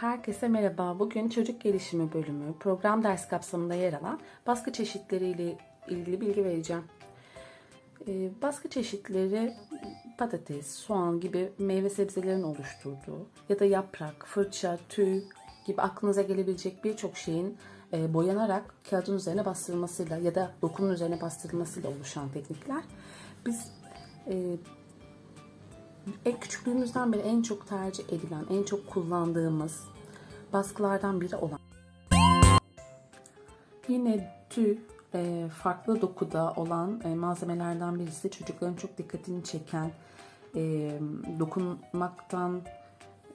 Herkese merhaba. Bugün çocuk gelişimi bölümü program ders kapsamında yer alan baskı çeşitleriyle ilgili bilgi vereceğim. Ee, baskı çeşitleri patates, soğan gibi meyve sebzelerin oluşturduğu ya da yaprak, fırça, tüy gibi aklınıza gelebilecek birçok şeyin e, boyanarak kağıdın üzerine bastırılmasıyla ya da dokunun üzerine bastırılmasıyla oluşan teknikler. Biz e, en küçüklüğümüzden beri en çok tercih edilen, en çok kullandığımız baskılardan biri olan. Yine tüy e, farklı dokuda olan e, malzemelerden birisi. Çocukların çok dikkatini çeken, e, dokunmaktan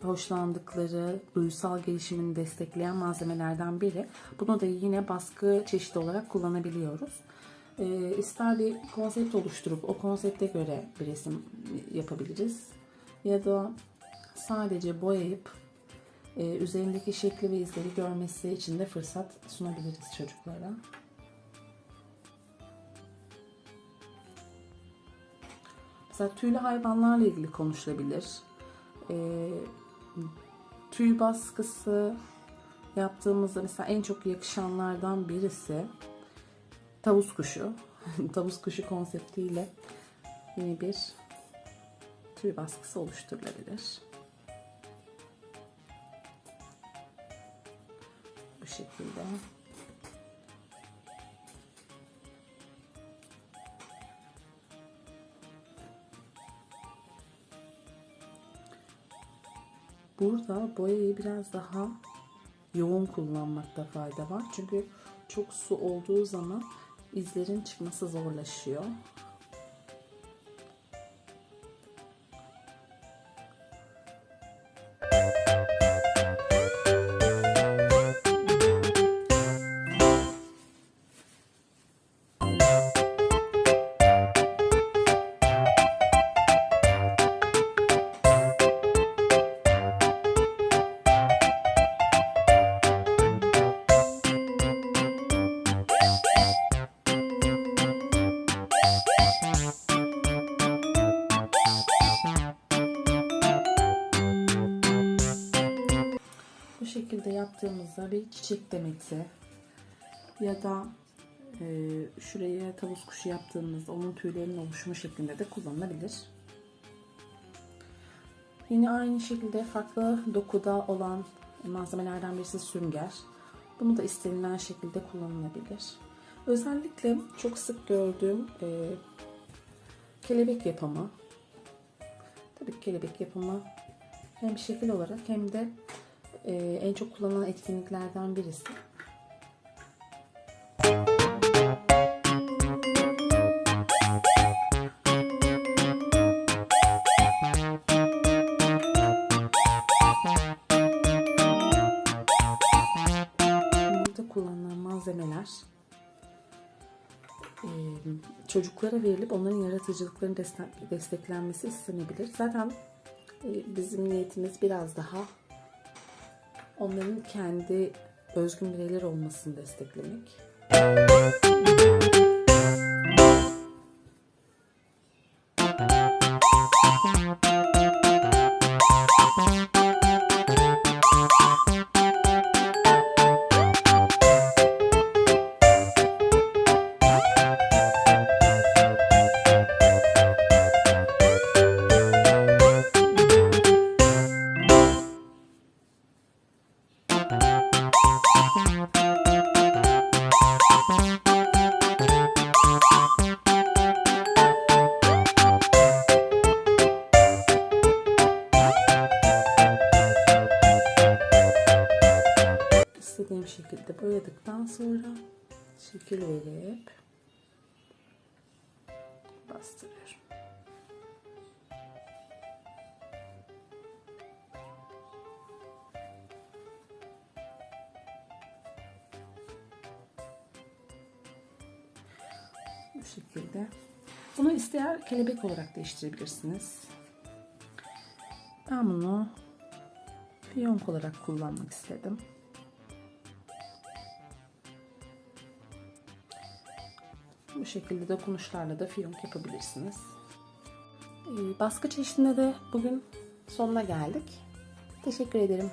hoşlandıkları, duysal gelişimini destekleyen malzemelerden biri. Bunu da yine baskı çeşidi olarak kullanabiliyoruz. E, ister bir konsept oluşturup o konsepte göre bir resim yapabiliriz. Ya da sadece boyayıp e, üzerindeki şekli ve izleri görmesi için de fırsat sunabiliriz çocuklara. Mesela tüylü hayvanlarla ilgili konuşulabilir. E, tüy baskısı yaptığımızda mesela en çok yakışanlardan birisi tavus kuşu. tavus kuşu konseptiyle yine bir tüy baskısı oluşturulabilir. Bu şekilde. Burada boyayı biraz daha yoğun kullanmakta fayda var. Çünkü çok su olduğu zaman izlerin çıkması zorlaşıyor. Şekilde yaptığımızda bir çiçek demeti ya da e, şuraya tavus kuşu yaptığımızda onun tüylerinin oluşumu şeklinde de kullanılabilir. Yine aynı şekilde farklı dokuda olan malzemelerden birisi sünger. Bunu da istenilen şekilde kullanılabilir. Özellikle çok sık gördüğüm e, kelebek yapımı. Tabii kelebek yapımı hem şekil olarak hem de e, en çok kullanılan etkinliklerden birisi. Burada kullanılan malzemeler e, çocuklara verilip onların yaratıcılıklarının destek- desteklenmesi istenebilir. Zaten e, bizim niyetimiz biraz daha onların kendi özgün bireyler olmasını desteklemek. İstediğim şekilde boyadıktan sonra şekil verip bastırıyorum. Bu şekilde. Bunu isteyen kelebek olarak değiştirebilirsiniz. Ben bunu fiyonk olarak kullanmak istedim. Bu şekilde dokunuşlarla da fiyonk yapabilirsiniz. Ee, baskı çeşidinde de bugün sonuna geldik. Teşekkür ederim.